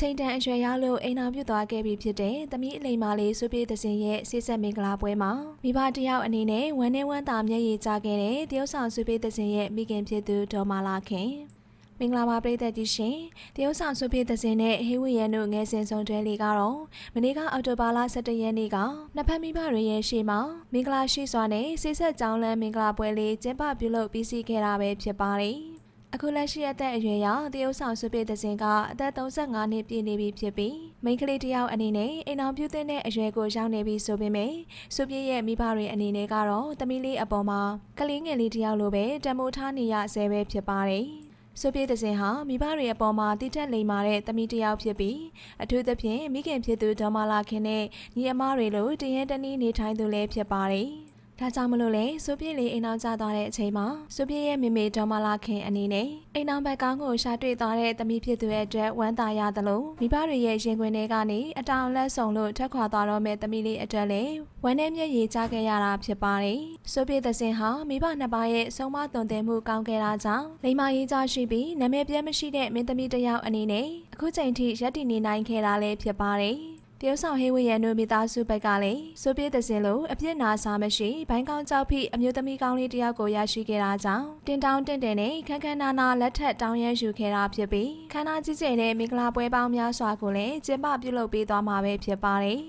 ချိန်တန်အရွယ်ရောက်လို့အိမ်အောင်ပြုတ်သွားခဲ့ပြီဖြစ်တဲ့သမီးအလိမ္မာလေးစုပြေသစင်ရဲ့ဆေးဆက်မင်္ဂလာပွဲမှာမိဘတစ်ယောက်အနေနဲ့ဝမ်းနဲ့ဝမ်းသာမျက်ရည်ကျခဲ့တဲ့တရုတ်ဆောင်စုပြေသစင်ရဲ့မိခင်ဖြစ်သူဒေါ်မာလာခင်မင်္ဂလာပါပရိသတ်ကြီးရှင်တရုတ်ဆောင်စုပြေသစင်နဲ့ဟေးဝီရန်တို့ငယ်စဉ်ဆုံးတွဲလေးကတော့မနေ့ကအောက်တိုဘာလ17ရက်နေ့ကနှစ်ဖက်မိဘတွေရဲ့ရှေ့မှာမင်္ဂလာရှိစွာနဲ့ဆေးဆက်ကြောင်းလန်းမင်္ဂလာပွဲလေးကျင်းပပြုလုပ်ပြီးစီးခဲ့တာပဲဖြစ်ပါတယ် အခုလက်ရှိအသက်အရွယ်ရောက်တရုတ်ဆောင်စုပြေသစင်ကအသက်35နှစ်ပြည့်နေပြီဖြစ်ပြီးမိန်းကလေးတစ်ယောက်အနေနဲ့အိမ်အောင်ပြုသင့်တဲ့အရွယ်ကိုရောက်နေပြီဆိုပေမဲ့စုပြေရဲ့မိဘတွေအနေနဲ့ကတော့သမီးလေးအပေါ်မှာကလေးငယ်လေးတစ်ယောက်လိုပဲတံမိုးထားနေရဆဲပဲဖြစ်ပါတယ်။ဆိုပြေသစင်ဟာမိဘတွေအပေါ်မှာတိတက်လိမ်မာတဲ့သမီးတစ်ယောက်ဖြစ်ပြီးအထူးသဖြင့်မိခင်ဖြစ်သူဒေါ်မာလာခင်နဲ့ညီအမတွေလိုတရင်တနည်းနေထိုင်သူလည်းဖြစ်ပါတယ်။ ဒါကြောင့်မလို့လေဆိုပြည့်လေးအိမ်အောင်ကျသွားတဲ့အချိန်မှာဆိုပြည့်ရဲ့မိမေဒေါ်မာလာခင်အနေနဲ့အိမ်အောင်ဘက်ကောင်းကိုရှာတွေ့သွားတဲ့သမီးဖြစ်သူရဲ့အတွက်ဝမ်းသာရသလိုမိဘတွေရဲ့ရင်ခွင်ထဲကနေအတောင်လက်ဆောင်လို့ထွက်ခွာသွားတော့မဲ့သမီးလေးအတွက်လည်းဝမ်းနဲ့မျက်ရည်ကျခဲ့ရတာဖြစ်ပါတယ်ဆိုပြည့်သစင်ဟာမိဘနှစ်ပါးရဲ့ဆုံးမသွန်သင်မှုကောင်းခဲ့တာကြောင့်လိမ္မာရေးကြရှိပြီးနာမည်ပြဲမရှိတဲ့မင်းသမီးတစ်ယောက်အနေနဲ့အခုချိန်ထိရပ်တည်နေနိုင်ခဲ့တာလည်းဖြစ်ပါတယ် တရုတ်ဆောင်ဟေးဝေရန်တို့မိသားစုဘက်ကလည်းစိုးပြေးသစင်လိုအပြစ်နာစားမရှိဘိုင်းကောင်းကြောက်ဖိအမျိုးသမီးကောင်းလေးတယောက်ကိုရရှိခဲ့တာကြောင့်တင်တောင်းတင့်တယ်နဲ့ခန်းခန်းနာနာလက်ထက်တောင်းရယူခဲ့တာဖြစ်ပြီးခန္ဓာကြီးကျယ်တဲ့မင်္ဂလာပွဲပေါင်းများစွာကိုလည်းကျင်းပပြုလုပ်ပေးသွားမှာပဲဖြစ်ပါတယ်